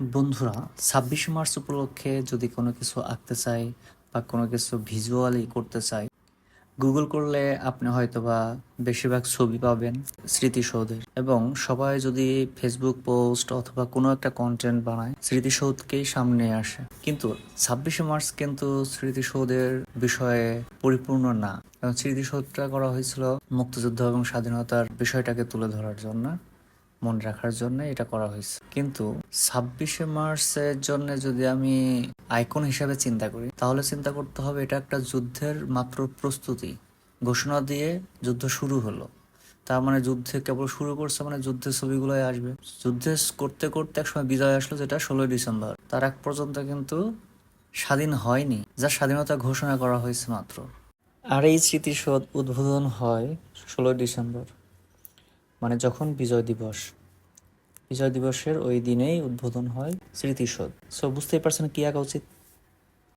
বন্ধুরা, ছাব্বিশে মার্চ উপলক্ষে যদি কোনো কিছু আঁকতে চাই বা কোনো কিছু ভিজুয়ালি করতে চাই গুগল করলে আপনি হয়তো বা বেশিরভাগ ছবি পাবেন স্মৃতিসৌধের এবং সবাই যদি ফেসবুক পোস্ট অথবা কোনো একটা কন্টেন্ট বানায়, স্মৃতিসৌধকেই সামনে আসে। কিন্তু ছাব্বিশে মার্চ কিন্তু স্মৃতিসৌধের বিষয়ে পরিপূর্ণ না। এবং স্মৃতিসৌধটা করা হয়েছিল মুক্তিযুদ্ধ এবং স্বাধীনতার বিষয়টাকে তুলে ধরার জন্য। মনে রাখার জন্য এটা করা হয়েছে। কিন্তু ছাব্বিশে মার্চের জন্য যদি আমি আইকন হিসাবে চিন্তা করি, তাহলে চিন্তা করতে হবে এটা একটা যুদ্ধের মাত্র প্রস্তুতি। ঘোষণা দিয়ে যুদ্ধ শুরু হলো। তার মানে যুদ্ধে কেবল শুরু করছে মানে যুদ্ধের ছবিগুলোই আসবে। যুদ্ধে করতে করতে একসময় বিজয় আসলো যেটা ষোলোই ডিসেম্বর। তার এক পর্যন্ত কিন্তু স্বাধীন হয়নি যার স্বাধীনতা ঘোষণা করা হয়েছে মাত্র। আর এই স্মৃতিসৌধ উদ্বোধন হয় ষোলোই ডিসেম্বর। মানে যখন বিজয় দিবস, বিজয় দিবসের ওই দিনেই উদ্বোধন হয় স্মৃতিসৌধ। সো বুঝতেই পারছেন কি আঁকা উচিত?